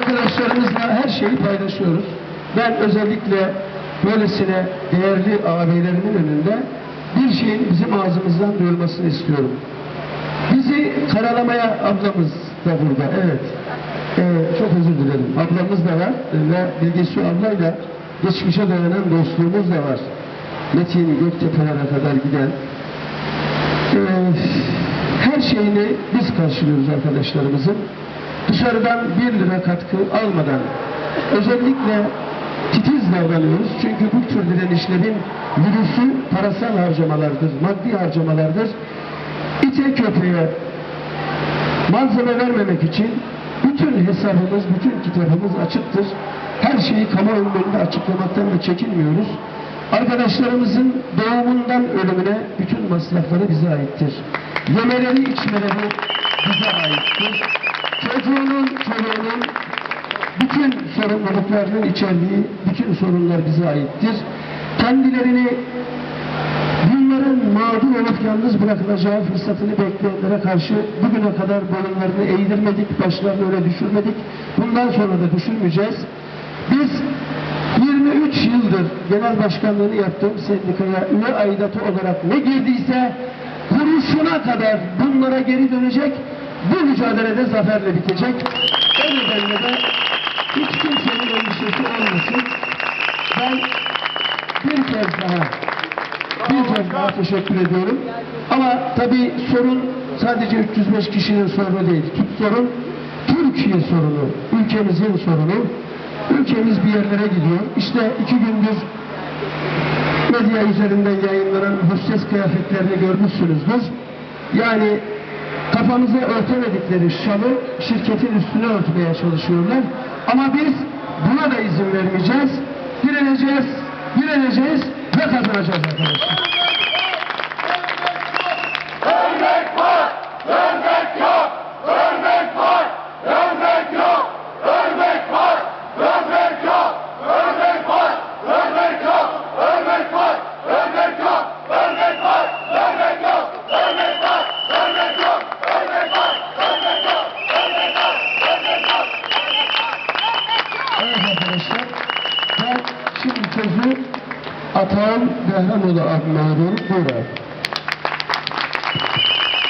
arkadaşlarımızla her şeyi paylaşıyoruz. Ben özellikle böylesine değerli ağabeylerimin önünde bir şeyin bizim ağzımızdan duyulmasını istiyorum. Bizi karalamaya ablamız da burada, evet. Ee, çok özür dilerim. Ablamız da var ve Bilgesu ablayla geçmişe dayanan dostluğumuz da var. Metin Göktepe'lere kadar giden. Ee, her şeyini biz karşılıyoruz arkadaşlarımızın. Dışarıdan bir lira katkı almadan özellikle titiz davranıyoruz. Çünkü bu tür direnişlerin virüsü parasal harcamalardır, maddi harcamalardır. İte köpeğe malzeme vermemek için bütün hesabımız, bütün kitabımız açıktır. Her şeyi kamuoyunun önünde açıklamaktan da çekinmiyoruz. Arkadaşlarımızın doğumundan ölümüne bütün masrafları bize aittir. Yemeleri, içmeleri bize aittir. Çocuğunun, çocuğunun bütün sorumluluklarının içerdiği bütün sorunlar bize aittir. Kendilerini bunların mağdur olup yalnız bırakılacağı fırsatını bekleyenlere karşı bugüne kadar boyunlarını eğdirmedik, başlarını öyle düşürmedik. Bundan sonra da düşürmeyeceğiz. Biz 23 yıldır genel başkanlığını yaptığım sendikaya üye aidatı olarak ne girdiyse kuruşuna kadar bunlara geri dönecek. Bu mücadelede zaferle bitecek. O nedenle de hiç kimsenin endişesi olmasın. Ben bir kez daha bir kez daha teşekkür ediyorum. Ama tabii sorun sadece 305 kişinin sorunu değil. Sorun Türkiye sorunu, ülkemizin sorunu. Ülkemiz bir yerlere gidiyor. İşte iki gündür medya üzerinden yayınlanan hostes kıyafetlerini görmüşsünüzdür. Yani kafamıza örtemedikleri şalı şirketin üstüne örtmeye çalışıyorlar. Ama biz buna da izin vermeyeceğiz. Direneceğiz, direneceğiz ve kazanacağız arkadaşlar. sözü Atan Behramoğlu adına. Buyurun.